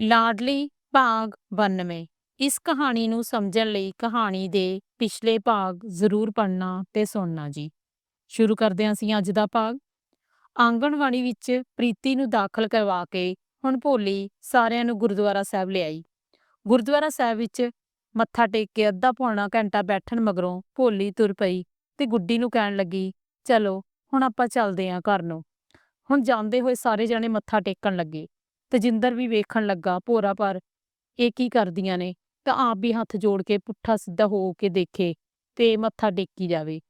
ਲਾਡਲੀ ਭਾਗ 92 ਇਸ ਕਹਾਣੀ ਨੂੰ ਸਮਝਣ ਲਈ ਕਹਾਣੀ ਦੇ ਪਿਛਲੇ ਭਾਗ ਜ਼ਰੂਰ ਪੜ੍ਹਨਾ ਤੇ ਸੁਣਨਾ ਜੀ। ਸ਼ੁਰੂ ਕਰਦੇ ਹਾਂ ਅਸੀਂ ਅੱਜ ਦਾ ਭਾਗ। ਆਂਗਣਵਾੜੀ ਵਿੱਚ ਪ੍ਰੀਤੀ ਨੂੰ ਦਾਖਲ ਕਰਵਾ ਕੇ ਹੁਣ ਭੋਲੀ ਸਾਰਿਆਂ ਨੂੰ ਗੁਰਦੁਆਰਾ ਸਾਹਿਬ ਲਿਆਈ। ਗੁਰਦੁਆਰਾ ਸਾਹਿਬ ਵਿੱਚ ਮੱਥਾ ਟੇਕ ਕੇ ਅੱਧਾ ਪੌਣਾ ਘੰਟਾ ਬੈਠਣ ਮਗਰੋਂ ਭੋਲੀ ਤੁਰ ਪਈ ਤੇ ਗੁੱਡੀ ਨੂੰ ਕਹਿਣ ਲੱਗੀ, ਚਲੋ, ਹੁਣ ਆਪਾਂ ਚੱਲਦੇ ਆਂ ਘਰ ਨੂੰ। ਹੁਣ ਜਾਂਦੇ ਹੋਏ ਸਾਰੇ ਜਣੇ ਮੱਥਾ ਟੇਕਣ ਲੱਗੇ। ਤਜਿੰਦਰ ਵੀ ਵੇਖਣ ਲੱਗਾ ਭੋਰਾ ਪਰ ਇਹ ਕੀ ਕਰਦੀਆਂ ਨੇ? ਤਾਂ ਆਪ ਵੀ ਹੱਥ ਜੋੜ ਕੇ ਪੁੱਠਾ ਸਿੱਧਾ ਹੋ ਕੇ ਦੇਖੇ ਤੇ ਮੱਥਾ ਟੇਕੀ ਜਾਵੇ।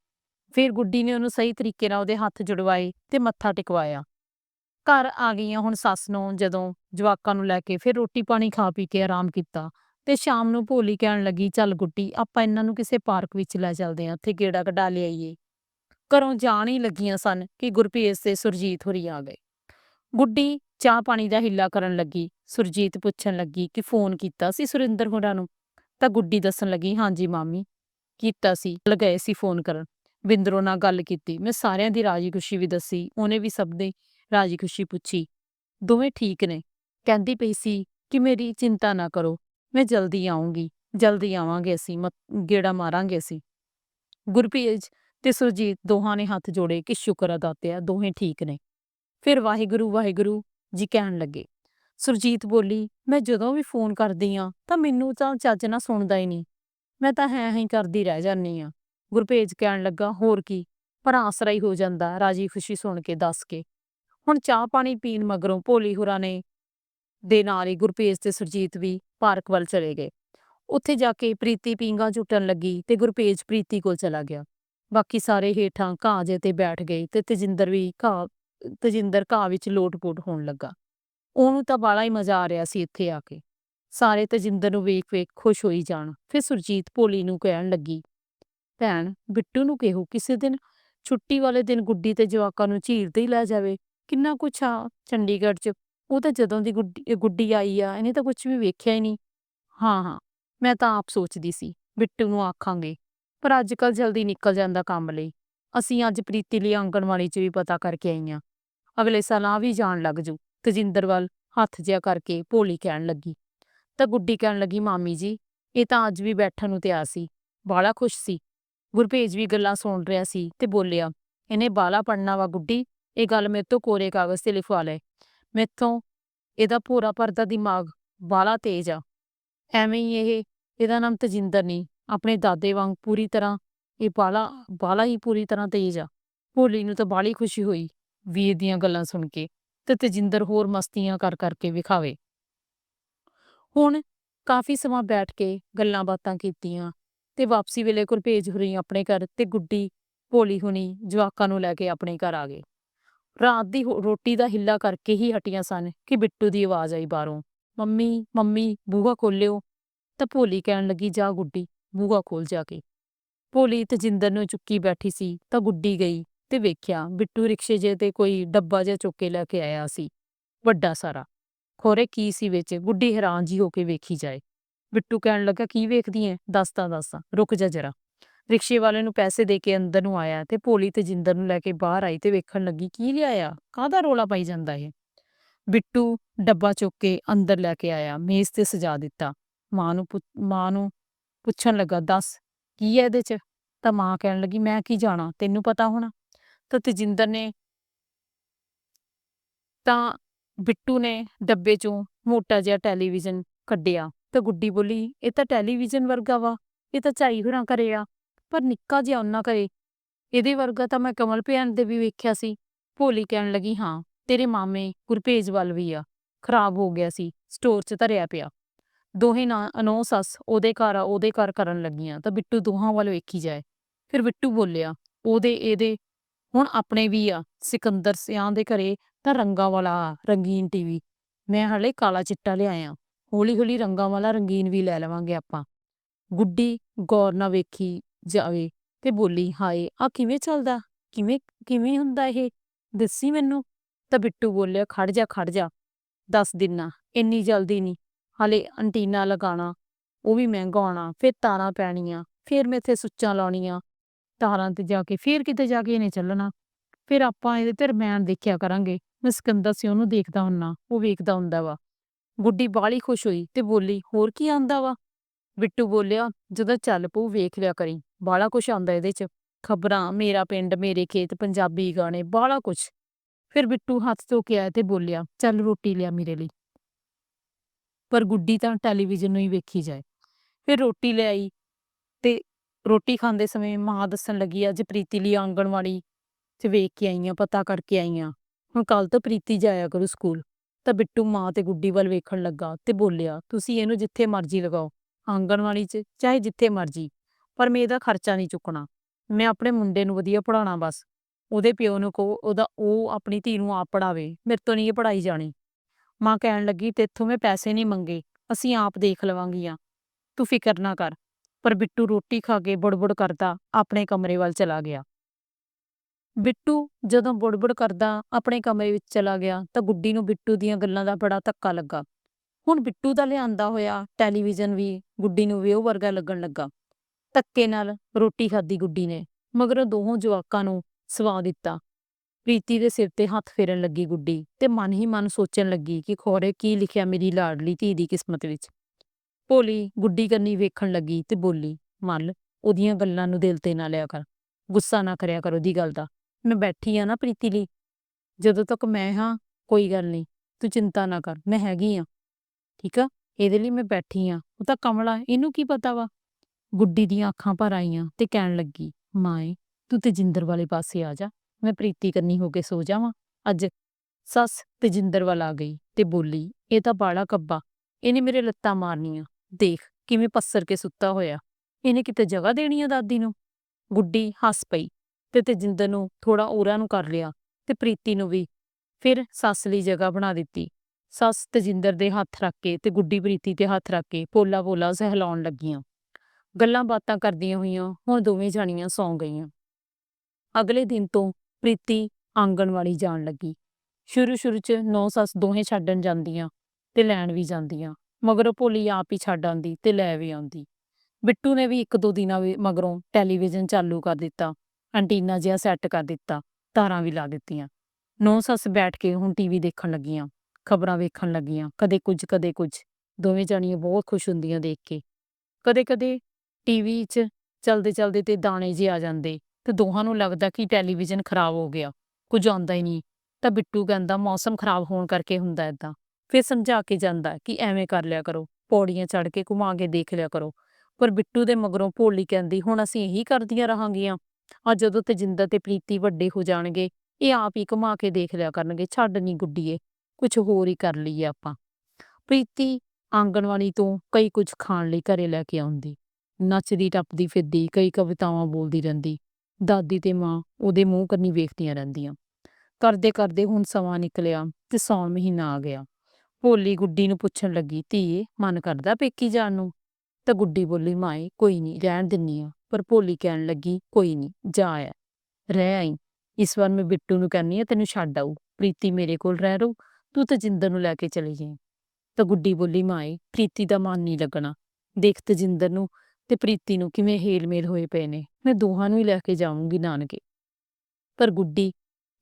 ਫਿਰ ਗੁੱਡੀ ਨੇ ਉਹਨੂੰ ਸਹੀ ਤਰੀਕੇ ਨਾਲ ਉਹਦੇ ਹੱਥ ਜੁੜਵਾਏ ਤੇ ਮੱਥਾ ਟਿਕਵਾਇਆ। ਘਰ ਆ ਗਈਆਂ ਹੁਣ ਸੱਸ ਨੂੰ ਜਦੋਂ ਜਵਾਕਾਂ ਨੂੰ ਲੈ ਕੇ ਫਿਰ ਰੋਟੀ ਪਾਣੀ ਖਾ ਪੀ ਕੇ ਆਰਾਮ ਕੀਤਾ ਤੇ ਸ਼ਾਮ ਨੂੰ ਭੋਲੀ ਕਹਿਣ ਲੱਗੀ, ਚੱਲ ਗੁੱਡੀ, ਆਪਾਂ ਇਹਨਾਂ ਨੂੰ ਕਿਸੇ ਪਾਰਕ ਵਿੱਚ ਲੈ ਚੱਲਦੇ ਆਂ ਉੱਥੇ ਗੇੜਾ ਕਢਾ ਲਿਆਈਏ। ਘਰੋਂ ਜਾਣ ਹੀ ਲੱਗੀਆਂ ਸਨ ਕਿ ਗੁਰਪ੍ਰੀਤ ਤੇ ਸੁਰਜੀਤ ਹੋਰੀ ਆ ਗਏ। ਗੁੱਡੀ ਚਾਹ ਪਾਣੀ ਦਾ ਹਿੱਲਾ ਕਰਨ ਲੱਗੀ, ਸੁਰਜੀਤ ਪੁੱਛਣ ਲੱਗੀ ਕਿ ਫੋਨ ਕੀਤਾ ਸੀ ਸੁਰਿੰਦਰ ਹੋਰਾਂ ਨੂੰ? ਤਾਂ ਗੁੱਡੀ ਦੱਸਣ ਲੱਗੀ, ਹਾਂਜੀ ਮਾਮੀ, ਕੀਤਾ ਸੀ ਲਗਾਏ ਸੀ ਫੋਨ ਕਰਨ। ਬਿੰਦਰੋ ਨਾਲ ਗੱਲ ਕੀਤੀ, ਮੈਂ ਸਾਰਿਆਂ ਦੀ ਰਾਜੀ ਖੁਸ਼ੀ ਵੀ ਦੱਸੀ, ਉਹਨੇ ਵੀ ਸਭ ਦੀ ਰਾਜੀ ਖੁਸ਼ੀ ਪੁੱਛੀ। ਦੋਵੇਂ ਠੀਕ ਨੇ। ਕਹਿੰਦੀ ਪਈ ਸੀ ਕਿ ਮੇਰੀ ਚਿੰਤਾ ਨਾ ਕਰੋ, ਮੈਂ ਜਲਦੀ ਆਉਂਗੀ ਜਲਦੀ ਆਵਾਂਗੇ ਅਸੀਂ, ਮਤ- ਗੇੜਾ ਮਾਰਾਂਗੇ ਅਸੀਂ। ਗੁਰਪ੍ਰੀਤ ਤੇ ਸੁਰਜੀਤ ਦੋਹਾਂ ਨੇ ਹੱਥ ਜੋੜੇ ਕਿ ਸ਼ੁਕਰ ਅਦਾਤਿਆ ਦੋਹੇ ਠੀਕ ਨੇ। ਫਿਰ ਵਾਹਿਗੁਰੂ ਵਾਹਿਗੁਰੂ ਜੀ ਕਹਿਣ ਲੱਗੇ। ਸੁਰਜੀਤ ਬੋਲੀ, ਮੈਂ ਜਦੋਂ ਵੀ ਫੋਨ ਕਰਦੀ ਆ, ਤਾਂ ਮੈਨੂੰ ਤਾਂ ਚੱਜ ਨਾਲ ਸੁਣਦਾ ਹੀ ਨਹੀਂ। ਮੈਂ ਤਾਂ ਹੈ ਹੀ ਕਰਦੀ ਰਹਿ ਜਾਂਦੀ ਆ। ਗੁਰਪੇਜ ਕਹਿਣ ਲੱਗਾ, ਹੋਰ ਕੀ, ਪਰ ਆਸਰਾ ਹੀ ਹੋ ਜਾਂਦਾ, ਰਾਜੀ ਖੁਸ਼ੀ ਸੁਣ ਕੇ ਦੱਸ ਕੇ। ਹੁਣ ਚਾਹ ਪਾਣੀ ਪੀਣ ਮਗਰੋਂ ਭੋਲੀ ਹੁਰਾਂ ਨੇ ਦੇ ਨਾਲ ਹੀ ਗੁਰਪੇਜ ਤੇ ਸੁਰਜੀਤ ਵੀ ਪਾਰਕ ਵੱਲ ਚਲੇ ਗਏ। ਉੱਥੇ ਜਾ ਕੇ ਪ੍ਰੀਤੀ ਪੀਂਗਾ ਝੁੱਟਣ ਲੱਗੀ ਤੇ ਗੁਰਪੇਜ ਪ੍ਰੀਤੀ ਕੋਲ ਚਲਾ ਗਿਆ। ਬਾਕੀ ਸਾਰੇ ਹੇਠਾਂ ਘਾਹ ਜੇ ਤੇ ਬੈਠ ਗਏ ਤੇ ਤਜਿੰਦਰ ਵੀ ਘਾਹ ਤਜਿੰਦਰ ਘਾਹ ਵਿੱਚ ਲੋਟ-ਪੋਟ ਹੋਣ ਲੱਗਾ। ਉਹਨੂੰ ਤਾਂ ਬਾਲਾ ਹੀ ਮਜ਼ਾ ਆ ਰਿਹਾ ਸੀ ਇੱਥੇ ਆ ਕੇ। ਸਾਰੇ ਤਜਿੰਦਰ ਨੂੰ ਵੇਖ ਵੇਖ ਖੁਸ਼ ਹੋਈ ਜਾਣ। ਫਿਰ ਸੁਰਜੀਤ ਭੋਲੀ ਨੂੰ ਕਹਿਣ ਲੱਗੀ, ਭੈਣ, ਬਿੱਟੂ ਨੂੰ ਕਿਹੋ? ਕਿਸੇ ਦਿਨ ਛੁੱਟੀ ਵਾਲੇ ਦਿਨ ਗੁੱਡੀ ਤੇ ਜਵਾਕਾਂ ਨੂੰ ਝੀਲ ਤੇ ਹੀ ਲੈ ਜਾਵੇ। ਕਿੰਨਾ ਕੁਛ ਆ ਚੰਡੀਗੜ੍ਹ 'ਚ। ਉਹ ਤਾਂ ਜਦੋਂ ਦੀ ਗੁੱਡੀ ਗੁੱਡੀ ਆਈ ਆ, ਇਹਨੇ ਤਾਂ ਕੁਝ ਵੀ ਵੇਖਿਆ ਹੀ ਨਹੀਂ। ਹਾਂ ਹਾਂ, ਮੈਂ ਤਾਂ ਆਪ ਸੋਚਦੀ ਸੀ, ਬਿੱਟੂ ਨੂੰ ਆਖਾਂਗੇ। ਪਰ ਅੱਜ ਕੱਲ ਜਲਦੀ ਨਿਕਲ ਜਾਂਦਾ ਕੰਮ ਲਈ। ਅਸੀਂ ਅੱਜ ਪ੍ਰੀਤੀ ਲਈ ਆਂਗਣਵਾੜੀ 'ਚ ਵੀ ਪਤਾ ਕਰਕੇ ਆਈਆਂ। ਅਗਲੇ ਸਾਲ ਆ ਵੀ ਜਾਣ ਲੱਗ ਜੂ। ਤਜਿੰਦਰ ਵੱਲ ਹੱਥ ਜਿਹਾ ਕਰਕੇ ਭੋਲੀ ਕਹਿਣ ਲੱਗੀ। ਤਾਂ ਗੁੱਡੀ ਕਹਿਣ ਲੱਗੀ, ਮਾਮੀ ਜੀ, ਇਹ ਤਾਂ ਅੱਜ ਵੀ ਬੈਠਣ ਨੂੰ ਤਿਆਰ ਸੀ। ਬਾਲਾ ਖੁਸ਼ ਸੀ। ਗੁਰਭੇਜ ਵੀ ਗੱਲਾਂ ਸੁਣ ਰਿਹਾ ਸੀ ਤੇ ਬੋਲਿਆ, ਇਹਨੇ ਬਾਲਾ ਪੜਨਾ ਵਾ ਗੁੱਡੀ, ਇਹ ਗੱਲ ਮੇਰੇ ਤੋਂ ਕੋਰੇ ਕਾਗਜ਼ ਤੇ ਲਿਖਵਾ ਲੈ। ਮੈਥੋਂ ਇਹਦਾ ਭੋਰਾ ਪਰਦਾ ਦਿਮਾਗ ਬਾਲਾ ਤੇਜ਼ ਆ। ਐਵੇਂ ਹੀ ਇਹ, ਇਹਦਾ ਨਾਮ ਤਜਿੰਦਰ ਨਹੀਂ, ਆਪਣੇ ਦਾਦੇ ਵਾਂਗ ਪੂਰੀ ਤਰ੍ਹਾਂ ਇਹ ਬਾਲਾ ਬਾਲਾ ਹੀ ਪੂਰੀ ਤਰ੍ਹਾਂ ਤੇਜ਼ ਆ। ਭੋਲੀ ਨੂੰ ਤਾਂ ਬਾਲੀ ਖੁਸ਼ੀ ਹੋਈ। ਵੀਰ ਦੀਆਂ ਗੱਲਾਂ ਸੁਣ ਕੇ ਤੇ ਤਜਿੰਦਰ ਹੋਰ ਮਸਤੀਆਂ ਕਰ ਕਰਕੇ ਵਿਖਾਵੇ। ਹੁਣ ਕਾਫੀ ਸਮਾਂ ਬੈਠ ਕੇ ਗੱਲਾਂ ਬਾਤਾਂ ਕੀਤੀਆਂ ਤੇ ਵਾਪਸੀ ਵੇਲੇ ਗੁਰਭੇਜ ਹੁਰੀ ਆਪਣੇ ਘਰ ਤੇ ਗੁੱਡੀ, ਭੋਲੀ ਹੁਣੀ ਜਵਾਕਾਂ ਨੂੰ ਲੈ ਕੇ ਆਪਣੇ ਘਰ ਆ ਗਏ। ਰਾਤ ਦੀ ਹੋ- ਰੋਟੀ ਦਾ ਹਿੱਲਾ ਕਰਕੇ ਹੀ ਹਟੀਆਂ ਸਨ ਕਿ ਬਿੱਟੂ ਦੀ ਆਵਾਜ਼ ਆਈ ਬਾਹਰੋਂ, ਮੰਮੀ ਮੰਮੀ, ਬੂਹਾ ਖੋਲਿਓ। ਤਾਂ ਭੋਲੀ ਕਹਿਣ ਲੱਗੀ, ਜਾ ਗੁੱਡੀ, ਬੂਹਾ ਖੋਲ ਜਾ ਕੇ। ਭੋਲੀ ਤਜਿੰਦਰ ਨੂੰ ਚੁੱਕੀ ਬੈਠੀ ਸੀ ਤਾਂ ਗੁੱਡੀ ਗਈ ਤੇ ਵੇਖਿਆ, ਬਿੱਟੂ ਰਿਕਸ਼ੇ ਜੇ ਤੇ ਕੋਈ ਡੱਬਾ ਜਿਹਾ ਚੁੱਕ ਕੇ ਲੈ ਕੇ ਆਇਆ ਸੀ, ਵੱਡਾ ਸਾਰਾ। ਖੋਰੇ ਕੀ ਸੀ ਵਿੱਚ ਗੁੱਡੀ ਹੈਰਾਨ ਜੀ ਹੋ ਕੇ ਵੇਖੀ ਜਾਏ। ਬਿੱਟੂ ਕਹਿਣ ਲੱਗਾ, ਕੀ ਵੇਖਦੀ ਐ? ਦੱਸ ਤਾਂ ਦੱਸ, ਰੁਕ ਜਾ ਜਰਾ। ਰਿਕਸ਼ੇ ਵਾਲੇ ਨੂੰ ਪੈਸੇ ਦੇ ਕੇ ਅੰਦਰ ਨੂੰ ਆਇਆ ਤੇ ਭੋਲੀ ਤੇ ਜਿੰਦਰ ਨੂੰ ਲੈ ਕੇ ਬਾਹਰ ਆਈ ਤੇ ਵੇਖਣ ਲੱਗੀ, ਕੀ ਲਿਆਇਆ? ਕਾਹਦਾ ਰੋਲਾ ਪਾਈ ਜਾਂਦਾ ਇਹ? ਬਿੱਟੂ ਡੱਬਾ ਚੁੱਕ ਕੇ ਅੰਦਰ ਲੈ ਕੇ ਆਇਆ, ਮੇਜ਼ ਤੇ ਸਜਾ ਦਿੱਤਾ। ਮਾਂ ਨੂੰ ਪੁੱਛ- ਮਾਂ ਨੂੰ ਪੁੱਛਣ ਲੱਗਾ, ਦੱਸ, ਕੀ ਹੈ ਇਹਦੇ 'ਚ? ਤਾਂ ਮਾਂ ਕਹਿਣ ਲੱਗੀ, ਮੈਂ ਕੀ ਜਾਣਾ? ਤੈਨੂੰ ਪਤਾ ਹੋਣਾ? ਤਾਂ ਤਜਿੰਦਰ ਨੇ ਤਾਂ ਬਿੱਟੂ ਨੇ ਡੱਬੇ 'ਚੋਂ ਮੋਟਾ ਜਿਹਾ ਟੈਲੀਵਿਜ਼ਨ ਕੱਢਿਆ। ਤਾਂ ਗੁੱਡੀ ਬੋਲੀ, ਇਹ ਤਾਂ ਟੈਲੀਵਿਜ਼ਨ ਵਰਗਾ ਵਾ, ਇਹ ਤਾਂ ਝਾਈ ਹੋਰਾਂ ਘਰੇ ਆ, ਪਰ ਨਿੱਕਾ ਜਿਹਾ ਉਹਨਾਂ ਘਰੇ। ਇਹਦੇ ਵਰਗਾ ਤਾਂ ਮੈਂ ਕਮਲ ਭੈਣ ਦੇ ਵੀ ਵੇਖਿਆ ਸੀ। ਭੋਲੀ ਕਹਿਣ ਲੱਗੀ, ਹਾਂ, ਤੇਰੇ ਮਾਮੇ ਗੁਰਪੇਜ ਵੱਲ ਵੀ ਆ, ਖਰਾਬ ਹੋ ਗਿਆ ਸੀ ਸਟੋਰ 'ਚ ਧਰਿਆ ਪਿਆ। ਦੋਹੇ ਨਾ, ਅਨੋ ਸੱਸ, ਉਹਦੇ ਘਰ ਆ, ਉਹਦੇ ਘਰ ਕਰਨ ਲੱਗੀਆਂ। ਤਾਂ ਬਿੱਟੂ ਦੋਹਾਂ ਵੱਲ ਵੇਖੀ ਜਾਏ। ਫਿਰ ਬਿੱਟੂ ਬੋਲਿਆ, ਉਹਦੇ, ਇਹਦੇ ਹੁਣ ਆਪਣੇ ਵੀ ਆ ਸਿਕੰਦਰ ਸਿਆਂ ਦੇ ਘਰੇ ਤਾਂ ਰੰਗਾਂ ਵਾਲਾ ਆ, ਰੰਗੀਨ ਟੀਵੀ ਮੈਂ ਹਲੇ ਕਾਲਾ ਚਿੱਟਾ ਲਿਆਇਆ। ਹੌਲੀ ਹੌਲੀ ਰੰਗਾਂ ਵਾਲਾ ਰੰਗੀਨ ਵੀ ਲੈ ਲਵਾਂਗੇ ਆਪਾਂ। ਗੁੱਡੀ ਗੌਰ ਨਾਲ ਵੇਖੀ ਜਾਵੇ ਤੇ ਬੋਲੀ ਹਾਏ ਆ ਕਿਵੇਂ ਚੱਲਦਾ? ਕਿਵੇਂ ਕਿਵੇਂ ਹੁੰਦਾ ਇਹ? ਦੱਸੀ ਮੈਨੂੰ? ਤਾਂ ਬਿੱਟੂ ਬੋਲਿਆ ਖੜ ਜਾ ਖੜ ਜਾ। ਦੱਸ ਦਿਨਾ ਇੰਨੀ ਜਲਦੀ ਨਹੀਂ ਹਲੇ ਅੰਟੀਨਾ ਲਗਾਉਣਾ ਉਹ ਵੀ ਮਹਿੰਗਾ ਆਉਣਾ ਫਿਰ ਤਾਰਾਂ ਪੈਣੀਆਂ ਫਿਰ ਮੈਂ ਇੱਥੇ ਸੁੱਚਾਂ ਲਾਉਣੀਆਂ। ਤਾਰਾਂ ਤੇ ਜਾ ਕੇ ਫਿਰ ਕਿਤੇ ਜਾ ਕੇ ਇਹਨੇ ਚੱਲਣਾ। ਫਿਰ ਆਪਾਂ ਇਹਦੇ ਤੇ ਰਮਾਇਣ ਦੇਖਿਆ ਕਰਾਂਗੇ। ਮੈਂ ਸਿਕੰਦਰ ਸੀ ਉਹਨੂੰ ਦੇਖਦਾ ਹੁੰਨਾ, ਉਹ ਵੇਖਦਾ ਹੁੰਦਾ ਵਾ। ਗੁੱਡੀ ਬਾਹਲੀ ਖੁਸ਼ ਹੋਈ ਤੇ ਬੋਲੀ, ਹੋਰ ਕੀ ਆਂਦਾ ਵਾ? ਬਿੱਟੂ ਬੋਲਿਆ, ਜਦੋਂ ਚੱਲ ਪਊ ਵੇਖ ਲਿਆ ਕਰੀ, ਬਾਹਲਾ ਕੁਛ ਆਂਦਾ ਇਹਦੇ 'ਚ। ਖਬਰਾਂ, ਮੇਰਾ ਪਿੰਡ, ਮੇਰੇ ਖੇਤ, ਪੰਜਾਬੀ ਗਾਣੇ, ਬਾਹਲਾ ਕੁਛ। ਫਿਰ ਬਿੱਟੂ ਹੱਥ ਧੋ ਕੇ ਆਇਆ ਤੇ ਬੋਲਿਆ, ਚੱਲ ਰੋਟੀ ਲਿਆ ਮੇਰੇ ਲਈ। ਪਰ ਗੁੱਡੀ ਤਾਂ ਟੈਲੀਵਿਜ਼ਨ ਨੂੰ ਹੀ ਵੇਖੀ ਜਾਏ। ਫਿਰ ਰੋਟੀ ਲੈ ਆਈ ਤੇ ਰੋਟੀ ਖਾਂਦੇ ਸਮੇਂ ਮਾਂ ਦੱਸਣ ਲੱਗੀ, ਅੱਜ ਪ੍ਰੀਤੀ ਲਈ ਆਂਗਣਵਾੜੀ 'ਚ ਵੇਖ ਕੇ ਆਈ ਆਈਆਂ ਪਤਾ ਕਰਕੇ ਆਈ ਆਈਆਂ ਹੁਣ ਕੱਲ ਤੋਂ ਪ੍ਰੀਤੀ ਜਾਇਆ ਕਰੂ ਸਕੂਲ। ਤਾਂ ਬਿੱਟੂ ਮਾਂ ਤੇ ਗੁੱਡੀ ਵੱਲ ਵੇਖਣ ਲੱਗਾ ਤੇ ਬੋਲਿਆ, ਤੁਸੀਂ ਇਹਨੂੰ ਜਿੱਥੇ ਮਰਜ਼ੀ ਲਗਾਓ ਆਂਗਣਵਾੜੀ 'ਚ, ਚਾਹੇ ਜਿੱਥੇ ਮਰਜ਼ੀ, ਪਰ ਮੈਂ ਇਹਦਾ ਖਰਚਾ ਨਹੀਂ ਚੁੱਕਣਾ। ਮੈਂ ਆਪਣੇ ਮੁੰਡੇ ਨੂੰ ਵਧੀਆ ਪੜਾਉਣਾ ਬਸ। ਉਹਦੇ ਪਿਓ ਨੂੰ ਕਹੋ, ਉਹਦਾ, ਉਹ ਆਪਣੀ ਧੀ ਨੂੰ ਆਪ ਪੜਾਵੇ ਮੇਰੇ ਤੋਂ ਨਹੀਂ ਇਹ ਪੜਾਈ ਜਾਣੀ। ਮਾਂ ਕਹਿਣ ਲੱਗੀ, ਤੇਥੋਂ ਮੈਂ ਪੈਸੇ ਨਹੀਂ ਮੰਗੇ, ਅਸੀਂ ਆਪ ਦੇਖ ਲਵਾਂਗੀਆਂ। ਤੂੰ ਫਿਕਰ ਨਾ ਕਰ ਪਰ ਬਿੱਟੂ ਰੋਟੀ ਖਾ ਕੇ ਬੁੜਬੁੜ ਕਰਦਾ ਆਪਣੇ ਕਮਰੇ ਵੱਲ ਚਲਾ ਗਿਆ। ਬਿੱਟੂ ਜਦੋਂ ਬੁੜਬੁੜ ਕਰਦਾ ਆਪਣੇ ਕਮਰੇ ਵਿੱਚ ਚਲਾ ਗਿਆ ਤਾਂ ਗੁੱਡੀ ਨੂੰ ਬਿੱਟੂ ਦੀਆਂ ਗੱਲਾਂ ਦਾ ਬੜਾ ਧੱਕਾ ਲੱਗਾ। ਹੁਣ ਬਿੱਟੂ ਦਾ ਲਿਆਂਦਾ ਹੋਇਆ ਟੈਲੀਵਿਜ਼ਨ ਵੀ ਗੁੱਡੀ ਨੂੰ ਵਿਓ ਵਰਗਾ ਲੱਗਣ ਲੱਗਾ। ਧੱਕੇ ਨਾਲ ਰੋਟੀ ਖਾਧੀ ਗੁੱਡੀ ਨੇ, ਮਗਰੋਂ ਦੋਹਾਂ ਜਵਾਕਾਂ ਨੂੰ ਸਵਾ ਦਿੱਤਾ। ਪ੍ਰੀਤੀ ਦੇ ਸਿਰ ਤੇ ਹੱਥ ਫੇਰਨ ਲੱਗੀ ਗੁੱਡੀ ਤੇ ਮਨ ਹੀ ਮਨ ਸੋਚਣ ਲੱਗੀ ਕਿ ਖੋਰੇ ਕੀ ਲਿਖਿਆ ਮੇਰੀ ਲਾਡਲੀ ਧੀ ਦੀ ਕਿਸਮਤ ਵਿੱਚ। ਭੋਲੀ ਗੁੱਡੀ ਕੰਨੀ ਵੇਖਣ ਲੱਗੀ ਤੇ ਬੋਲੀ ਮੱਲ ਉਹਦੀਆਂ ਗੱਲਾਂ ਨੂੰ ਦਿਲ ਤੇ ਨਾ ਲਿਆ ਕਰ, ਗੁੱਸਾ ਨਾ ਕਰਿਆ ਕਰ ਉਹਦੀ ਗੱਲ ਦਾ। ਮੈਂ ਬੈਠੀ ਆ ਨਾ ਪ੍ਰੀਤੀ ਲਈ। ਜਦੋਂ ਤੱਕ ਮੈਂ ਹਾਂ, ਕੋਈ ਗੱਲ ਨਹੀਂ, ਤੂੰ ਚਿੰਤਾ ਨਾ ਕਰ, ਮੈਂ ਹੈਗੀ ਆ। ਠੀਕ ਆ? ਇਹਦੇ ਲਈ ਮੈਂ ਬੈਠੀ ਆ। ਉਹ ਤਾਂ ਕਮਲਾ, ਇਹਨੂੰ ਕੀ ਪਤਾ ਵਾ? ਗੁੱਡੀ ਦੀਆਂ ਅੱਖਾਂ ਭਰ ਆਈਆਂ ਤੇ ਕਹਿਣ ਲੱਗੀ ਮਾਏ ਤੂੰ ਤੇਜਿੰਦਰ ਵਾਲੇ ਪਾਸੇ ਆ ਜਾ। ਮੈਂ ਪ੍ਰੀਤੀ ਕੰਨੀ ਹੋ ਕੇ ਸੋ ਜਾਵਾਂ। ਅੱਜ ਸੱਸ ਤੇਜਿੰਦਰ ਵੱਲ ਆ ਗਈ ਤੇ ਬੋਲੀ, ਇਹ ਤਾਂ ਬਾਲਾ ਕੱਬਾ, ਇਹਨੇ ਮੇਰੇ ਲੱਤਾਂ ਮਾਰਨੀਆਂ। ਦੇਖ ਕਿਵੇਂ ਪੱਸਰ ਕੇ ਸੁੱਤਾ ਹੋਇਆ। ਇਹਨੇ ਕਿਤੇ ਜਗ੍ਹਾ ਦੇਣੀ ਆ ਦਾਦੀ ਨੂੰ? ਗੁੱਡੀ ਹੱਸ ਪਈ ਤੇ ਤੇਜਿੰਦਰ ਨੂੰ ਥੋੜਾ ਔਰਾ ਨੂੰ ਕਰ ਲਿਆ ਤੇ ਪ੍ਰੀਤੀ ਨੂੰ ਵੀ। ਫਿਰ ਸੱਸ ਲਈ ਜਗ੍ਹਾ ਬਣਾ ਦਿੱਤੀ। ਸੱਸ ਤੇਜਿੰਦਰ ਦੇ ਹੱਥ ਰੱਖ ਕੇ ਤੇ ਗੁੱਡੀ ਪ੍ਰੀਤੀ ਤੇ ਹੱਥ ਰੱਖ ਕੇ ਪੋਲਾ ਪੋਲਾ ਸਹਿਲਾਉਣ ਲੱਗੀਆਂ। ਗੱਲਾਂ ਬਾਤਾਂ ਕਰਦੀਆਂ ਹੋਈਆਂ, ਹੁਣ ਦੋਵੇਂ ਜਾਣੀਆਂ ਸੌਂ ਗਈਆਂ। ਅਗਲੇ ਦਿਨ ਤੋਂ ਪ੍ਰੀਤੀ ਆਂਗਣਵਾੜੀ ਜਾਣ ਲੱਗੀ। ਸ਼ੁਰੂ ਸ਼ੁਰੂ 'ਚ ਨੌ ਸੱਸ ਦੋਹੇ ਛੱਡਣ ਜਾਂਦੀਆਂ ਤੇ ਲੈਣ ਵੀ ਜਾਂਦੀਆਂ। ਮਗਰੋਂ ਭੋਲੀ ਆਪ ਹੀ ਛੱਡ ਆਉਂਦੀ ਤੇ ਲੈ ਵੀ ਆਉਂਦੀ। ਬਿੱਟੂ ਨੇ ਵੀ ਇੱਕ ਦੋ ਦਿਨਾਂ ਵੀ ਮਗਰੋਂ ਟੈਲੀਵਿਜ਼ਨ ਚਾਲੂ ਕਰ ਦਿੱਤਾ ਐਂਟੀਨਾ ਜਿਹਾ ਸੈੱਟ ਕਰ ਦਿੱਤਾ, ਤਾਰਾਂ ਵੀ ਲਾ ਦਿੱਤੀਆਂ। ਨੌ ਸੱਸ ਬੈਠ ਕੇ ਹੁਣ ਟੀਵੀ ਦੇਖਣ ਲੱਗੀਆਂ, ਖਬਰਾਂ ਵੇਖਣ ਲੱਗੀਆਂ, ਕਦੇ ਕੁਝ ਕਦੇ ਕੁਝ। ਦੋਵੇਂ ਜਾਣੀਆਂ ਬਹੁਤ ਖੁਸ਼ ਹੁੰਦੀਆਂ ਦੇਖ ਕੇ। ਕਦੇ ਕਦੇ ਟੀਵੀ 'ਚ ਚਲਦੇ ਚਲਦੇ ਤੇ ਦਾਣੇ ਜੇ ਆ ਜਾਂਦੇ, ਤੇ ਦੋਹਾਂ ਨੂੰ ਲੱਗਦਾ ਕਿ ਟੈਲੀਵਿਜ਼ਨ ਖਰਾਬ ਹੋ ਗਿਆ, ਕੁਝ ਆਉਂਦਾ ਹੀ ਨਹੀਂ। ਤਾਂ ਬਿੱਟੂ ਕਹਿੰਦਾ, ਮੌਸਮ ਖਰਾਬ ਹੋਣ ਕਰਕੇ ਹੁੰਦਾ ਇਦਾਂ ਫਿਰ ਸਮਝਾ ਕੇ ਜਾਂਦਾ ਕਿ ਐਵੇਂ ਕਰ ਲਿਆ ਕਰੋ, ਪੌੜੀਆਂ ਚੜ੍ਹ ਕੇ ਘੁਮਾ ਕੇ ਦੇਖ ਲਿਆ ਕਰੋ। ਪਰ ਬਿੱਟੂ ਦੇ ਮਗਰੋਂ ਭੋਲੀ ਕਹਿੰਦੀ, ਹੁਣ ਅਸੀਂ ਇਹੀ ਕਰਦੀਆਂ ਰਹਾਂਗੀਆਂ। ਆ ਜਦੋਂ ਤੇਜਿੰਦਰ ਤੇ ਪ੍ਰੀਤੀ ਵੱਡੇ ਹੋ ਜਾਣਗੇ, ਇਹ ਆਪ ਹੀ ਘੁਮਾ ਕੇ ਦੇਖ ਲਿਆ ਕਰਨਗੇ। ਛੱਡ ਨਹੀਂ ਗੁੱਡੀਏ ਕੁਝ ਹੋਰ ਹੀ ਕਰ ਲਈਏ ਆਪਾਂ। ਪ੍ਰੀਤੀ ਆਂਗਣਵਾੜੀ ਤੋਂ ਕਈ ਕੁਝ ਖਾਣ ਲਈ ਘਰੇ ਲੈ ਕੇ ਆਉਂਦੀ। ਨੱਚਦੀ, ਟੱਪਦੀ, ਫਿਰਦੀ, ਕਈ ਕਵਿਤਾਵਾਂ ਬੋਲਦੀ ਰਹਿੰਦੀ। ਦਾਦੀ ਤੇ ਮਾਂ ਉਹਦੇ ਮੂੰਹ ਕੰਨੀ ਵੇਖਦੀਆਂ ਰਹਿੰਦੀਆਂ। ਕਰਦੇ ਕਰਦੇ ਹੁਣ ਸਮਾਂ ਨਿਕਲਿਆ ਤੇ ਸੌਣ ਮਹੀਨਾ ਆ ਗਿਆ। ਭੋਲੀ ਗੁੱਡੀ ਨੂੰ ਪੁੱਛਣ ਲੱਗੀ, ਧੀਏ, ਮਨ ਕਰਦਾ ਪੇਕੀ ਜਾਣ ਨੂੰ? ਤਾਂ ਗੁੱਡੀ ਬੋਲੀ ਮਾਏ ਕੋਈ ਨਹੀਂ ਰਹਿਣ ਦਿੰਨੀ ਆ। ਪਰ ਭੋਲੀ ਕਹਿਣ ਲੱਗੀ, ਕੋਈ ਨਹੀਂ ਜਾ ਆ, ਰਹਿ ਆਈ। ਇਸ ਵਾਰ ਮੈਂ ਬਿੱਟੂ ਨੂੰ ਕਹਿੰਨੀ ਆ, ਤੈਨੂੰ ਛੱਡ ਆਊ। ਪ੍ਰੀਤੀ ਮੇਰੇ ਕੋਲ ਰਹਿ ਰੂ ਤੂੰ ਤਜਿੰਦਰ ਨੂੰ ਲੈ ਕੇ ਚਲੀ ਜਾਈਂ। ਤਾਂ ਗੁੱਡੀ ਬੋਲੀ ਮਾਏ ਪ੍ਰੀਤੀ ਦਾ ਮਨ ਨਹੀਂ ਲੱਗਣਾ। ਦੇਖ ਤਜਿੰਦਰ ਨੂੰ ਤੇ ਪ੍ਰੀਤੀ ਨੂੰ ਕਿਵੇਂ ਹੇਲ-ਮੇਲ ਹੋਏ ਪਏ ਨੇ। ਮੈਂ ਦੋਹਾਂ ਨੂੰ ਹੀ ਲੈ ਕੇ ਜਾਊਂਗੀ, ਨਾਨਕੇ। ਪਰ ਗੁੱਡੀ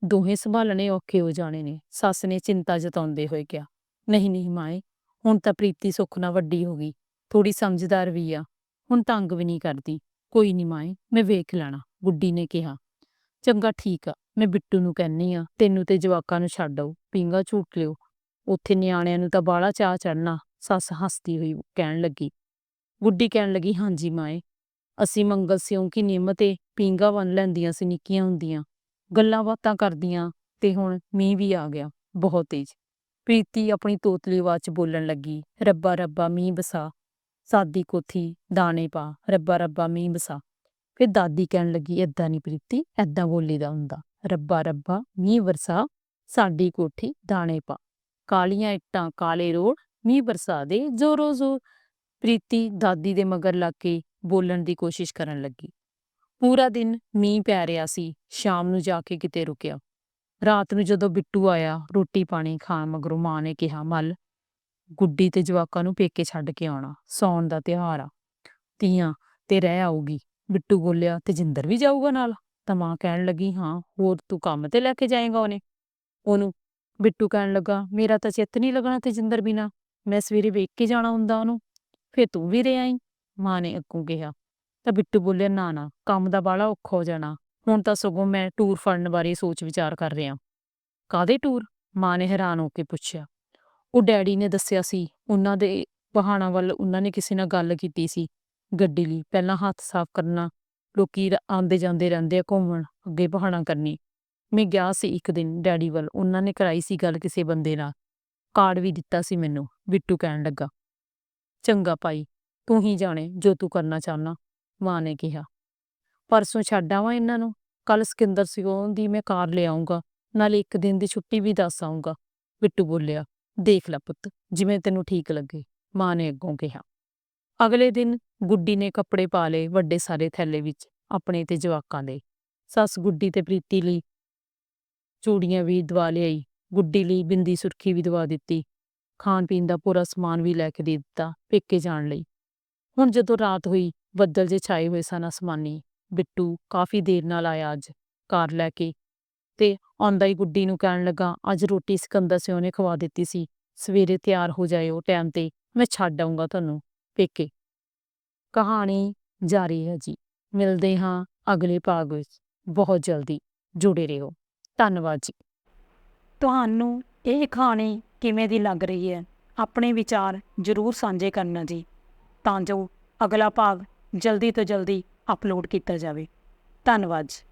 ਦੋਹੇ ਸੰਭਾਲਣੇ ਔਖੇ ਹੋ ਜਾਣੇ ਨੇ। ਸੱਸ ਨੇ ਚਿੰਤਾ ਜਤਾਉਂਦੇ ਹੋਏ ਕਿਹਾ ਨਹੀਂ ਨਹੀਂ ਮਾਏ, ਹੁਣ ਤਾਂ ਪ੍ਰੀਤੀ ਸੁੱਖ ਨਾਲ ਵੱਡੀ ਹੋ ਗਈ ਥੋੜੀ ਸਮਝਦਾਰ ਵੀ ਆ, ਹੁਣ ਤੰਗ ਵੀ ਨਹੀਂ ਕਰਦੀ। ਕੋਈ ਨਹੀਂ ਮਾਏ, ਮੈਂ ਵੇਖ ਲੈਣਾ, ਬੁੱਢੀ ਨੇ ਕਿਹਾ। ਚੰਗਾ ਠੀਕ ਆ, ਮੈਂ ਬਿੱਟੂ ਨੂੰ ਕਹਿੰਨੀ ਆ, ਤੈਨੂੰ ਤੇ ਜਵਾਕਾਂ ਨੂੰ ਛੱਡ ਆਊ ਪਿੰਗਾ ਝੂਟ ਲਿਓ। ਉੱਥੇ ਨਿਆਣਿਆਂ ਨੂੰ ਤਾਂ ਬਾਹਲਾ ਚਾਹ ਚੜਨਾ ਸੱਸ ਹੱਸਦੀ ਹੋਈ ਕਹਿਣ ਲੱਗੀ। ਬੁੱਢੀ ਕਹਿਣ ਲੱਗੀ, ਹਾਂਜੀ ਮਾਏ, ਅਸੀਂ ਮੰਗਲ ਸਿਉਂ ਕੀ ਨਿੰਮ ਤੇ ਪੀਂਗਾ ਬੰਨ ਲੈਂਦੀਆਂ ਸੀ ਨਿੱਕੀਆਂ ਹੁੰਦੀਆਂ। ਗੱਲਾਂ ਬਾਤਾਂ ਕਰਦੀਆਂ ਤੇ ਹੁਣ ਮੀਂਹ ਵੀ ਆ ਗਿਆ, ਬਹੁਤ ਤੇਜ਼। ਪ੍ਰੀਤੀ ਆਪਣੀ ਤੋਤਲੀ ਆਵਾਜ਼ 'ਚ ਬੋਲਣ ਲੱਗੀ, ਰੱਬਾ ਰੱਬਾ, ਮੀਂਹ ਵਸਾ, ਸਾਦੀ ਕੋਠੀ, ਦਾਣੇ ਪਾ, ਰੱਬਾ ਰੱਬਾ, ਮੀਂਹ ਵਸਾ। ਫਿਰ ਦਾਦੀ ਕਹਿਣ ਲੱਗੀ, ਏਦਾਂ ਨਹੀਂ ਪ੍ਰੀਤੀ, ਏਦਾਂ ਬੋਲੀਦਾ ਹੁੰਦਾ। ਰੱਬਾ ਰੱਬਾ, ਮੀਂਹ ਵਰਸਾ, ਸਾਡੀ ਕੋਠੀ, ਦਾਣੇ ਪਾ। ਕਾਲੀਆਂ ਇੱਟਾਂ, ਕਾਲੇ ਰੋੜ, ਮੀਂਹ ਵਰਸਾ ਦੇ, ਜ਼ੋਰੋ, ਜ਼ੋਰ। ਪ੍ਰੀਤੀ ਦਾਦੀ ਦੇ ਮਗਰ ਲੱਗ ਕੇ ਬੋਲਣ ਦੀ ਕੋਸ਼ਿਸ਼ ਕਰਨ ਲੱਗੀ। ਪੂਰਾ ਦਿਨ ਮੀਂਹ ਪੈ ਰਿਹਾ ਸੀ, ਸ਼ਾਮ ਨੂੰ ਜਾ ਕੇ ਕਿਤੇ ਰੁਕਿਆ। ਰਾਤ ਨੂੰ ਜਦੋਂ ਬਿੱਟੂ ਆਇਆ, ਰੋਟੀ ਪਾਣੀ ਖਾਣ ਮਗਰੋਂ ਮਾਂ ਨੇ ਕਿਹਾ, ਮੱਲ, ਗੁੱਡੀ ਤੇ ਜਵਾਕਾਂ ਨੂੰ ਪੇਕੇ ਛੱਡ ਕੇ ਆਉਣਾ, ਸੌਣ ਦਾ ਤਿਉਹਾਰ ਆ। ਤੀਆਂ ਤੇ ਰਹਿ ਆਊਗੀ ਬਿੱਟੂ ਬੋਲਿਆ, ਤੇ ਜਿੰਦਰ ਵੀ ਜਾਊਗਾ ਨਾਲ ਤਾਂ ਮਾਂ ਕਹਿਣ ਲੱਗੀ, ਹਾਂ, ਹੋਰ ਤੂੰ ਕੰਮ ਤੇ ਲੈ ਕੇ ਜਾਏਗਾ ਉਹਨੇ ਉਹਨੂੰ ਬਿੱਟੂ ਕਹਿਣ ਲੱਗਾ, ਮੇਰਾ ਤਾਂ ਚਿੱਤ ਨਹੀਂ ਲੱਗਣਾ ਤੇ ਜਿੰਦਰ ਬਿਨਾ। ਮੈਂ ਸਵੇਰੇ ਵੇਖ ਕੇ ਜਾਣਾ ਹੁੰਦਾ ਉਹਨੂੰ, ਫੇਰ ਤੂੰ ਵੀ ਰਹਿ ਆਈ ਮਾਂ ਨੇ ਅੱਗੋਂ ਕਿਹਾ। ਤਾਂ ਬਿੱਟੂ ਬੋਲਿਆ, ਨਾ ਨਾ, ਕੰਮ ਦਾ ਬਾਲਾ ਔਖਾ ਹੋ ਜਾਣਾ। ਹੁਣ ਤਾਂ ਸਗੋਂ ਮੈਂ ਟੂਰ ਫੜਨ ਬਾਰੇ ਸੋਚ ਵਿਚਾਰ ਕਰ ਰਿਹਾ। ਕਾਦੇ ਟੂਰ? ਮਾਂ ਨੇ ਹੈਰਾਨ ਹੋ ਕੇ ਪੁੱਛਿਆ। ਉਹ ਡੈਡੀ ਨੇ ਦੱਸਿਆ ਸੀ, ਉਹਨਾਂ ਦੇ ਪਹਾੜਾਂ ਵੱਲ ਉਹਨਾਂ ਨੇ ਕਿਸੇ ਨਾਲ ਗੱਲ ਕੀਤੀ ਸੀ। ਗੱਡੀ ਲਈ ਪਹਿਲਾਂ ਹੱਥ ਸਾਫ਼ ਕਰਨਾ, ਲੋਕੀ ਰ- ਆਉਂਦੇ ਜਾਂਦੇ ਰਹਿੰਦੇ ਆ ਘੁੰਮਣ, ਅੱਗੇ ਪਹਾੜਾਂ ਕਰਨੀ। ਮੈਂ ਗਿਆ ਸੀ ਇੱਕ ਦਿਨ ਡੈਡੀ ਵੱਲ, ਉਹਨਾਂ ਨੇ ਕਰਾਈ ਸੀ ਗੱਲ ਕਿਸੇ ਬੰਦੇ ਨਾਲ। ਕਾਰਡ ਵੀ ਦਿੱਤਾ ਸੀ ਮੈਨੂੰ, ਬਿੱਟੂ ਕਹਿਣ ਲੱਗਾ। ਚੰਗਾ ਭਾਈ, ਤੂੰ ਹੀ ਜਾਣੇ ਜੋ ਤੂੰ ਕਰਨਾ ਚਾਹਨਾ, ਮਾਂ ਨੇ ਕਿਹਾ। ਪਰਸੋਂ ਛੱਡ ਆਵਾਂ ਇਹਨਾਂ ਨੂੰ ਕੱਲ ਸਿਕੰਦਰ ਸਿੰਘ ਦੀ ਮੈਂ ਕਾਰ ਲੈ ਆਉਂਗਾ ਨਾਲੇ ਇੱਕ ਦਿਨ ਦੀ ਛੁੱਟੀ ਵੀ ਦੱਸ ਆਉਂਗਾ ਬਿੱਟੂ ਬੋਲਿਆ, ਦੇਖ ਲੈ ਪੁੱਤ, ਜਿਵੇਂ ਤੈਨੂੰ ਠੀਕ ਲੱਗੇ। ਮਾਂ ਨੇ ਅੱਗੋਂ ਕਿਹਾ। ਅਗਲੇ ਦਿਨ ਗੁੱਡੀ ਨੇ ਕੱਪੜੇ ਪਾ ਲਏ ਵੱਡੇ ਸਾਰੇ ਥੈਲੇ ਵਿੱਚ, ਆਪਣੇ ਤੇ ਜਵਾਕਾਂ ਦੇ। ਸੱਸ ਗੁੱਡੀ ਤੇ ਪ੍ਰੀਤੀ ਲਈ ਚੂੜੀਆਂ ਵੀ ਦਵਾ ਲਿਆਈ, ਗੁੱਡੀ ਲਈ ਬਿੰਦੀ ਸੁਰਖੀ ਵੀ ਦਵਾ ਦਿੱਤੀ। ਖਾਣ ਪੀਣ ਦਾ ਪੂਰਾ ਸਮਾਨ ਵੀ ਲੈ ਕੇ ਦੇ ਦਿੱਤਾ ਪੇਕੇ ਜਾਣ ਲਈ। ਹੁਣ ਜਦੋਂ ਰਾਤ ਹੋਈ, ਬੱਦਲ ਜੇ ਛਾਏ ਹੋਏ ਸਨ ਅਸਮਾਨੀ। ਬਿੱਟੂ ਕਾਫੀ ਦੇਰ ਨਾਲ ਆਇਆ ਅੱਜ ਕਾਰ ਲੈ ਕੇ ਤੇ ਆਉਂਦਾ ਹੀ ਗੁੱਡੀ ਨੂੰ ਕਹਿਣ ਲੱਗਾ, ਅੱਜ ਰੋਟੀ ਸਿਕੰਦਰ ਸਿਓ ਨੇ ਖਵਾ ਦਿੱਤੀ ਸੀ, ਸਵੇਰੇ ਤਿਆਰ ਹੋ ਜਾਇਓ ਟਾਈਮ ਤੇ, ਮੈਂ ਛੱਡ ਆਉਂਗਾ ਤੁਹਾਨੂੰ ਪੇਕੇ। ਕਹਾਣੀ ਜਾਰੀ ਹੈ ਜੀ। ਮਿਲਦੇ ਹਾਂ ਅਗਲੇ ਭਾਗ ਵਿੱਚ। ਬਹੁਤ ਜਲਦੀ ਜੁੜੇ ਰਹੋ। ਧੰਨਵਾਦ ਜੀ। ਤੁਹਾਨੂੰ ਇਹ ਕਹਾਣੀ ਕਿਵੇਂ ਦੀ ਲੱਗ ਰਹੀ ਹੈ, ਆਪਣੇ ਵਿਚਾਰ ਜ਼ਰੂਰ ਸਾਂਝੇ ਕਰਨਾ ਜੀ। ਤਾਂ ਜੋ ਅਗਲਾ ਭਾਗ ਜਲਦੀ ਤੋਂ ਜਲਦੀ ਅਪਲੋਡ ਕੀਤਾ ਜਾਵੇ। ਧੰਨਵਾਦ ਜੀ।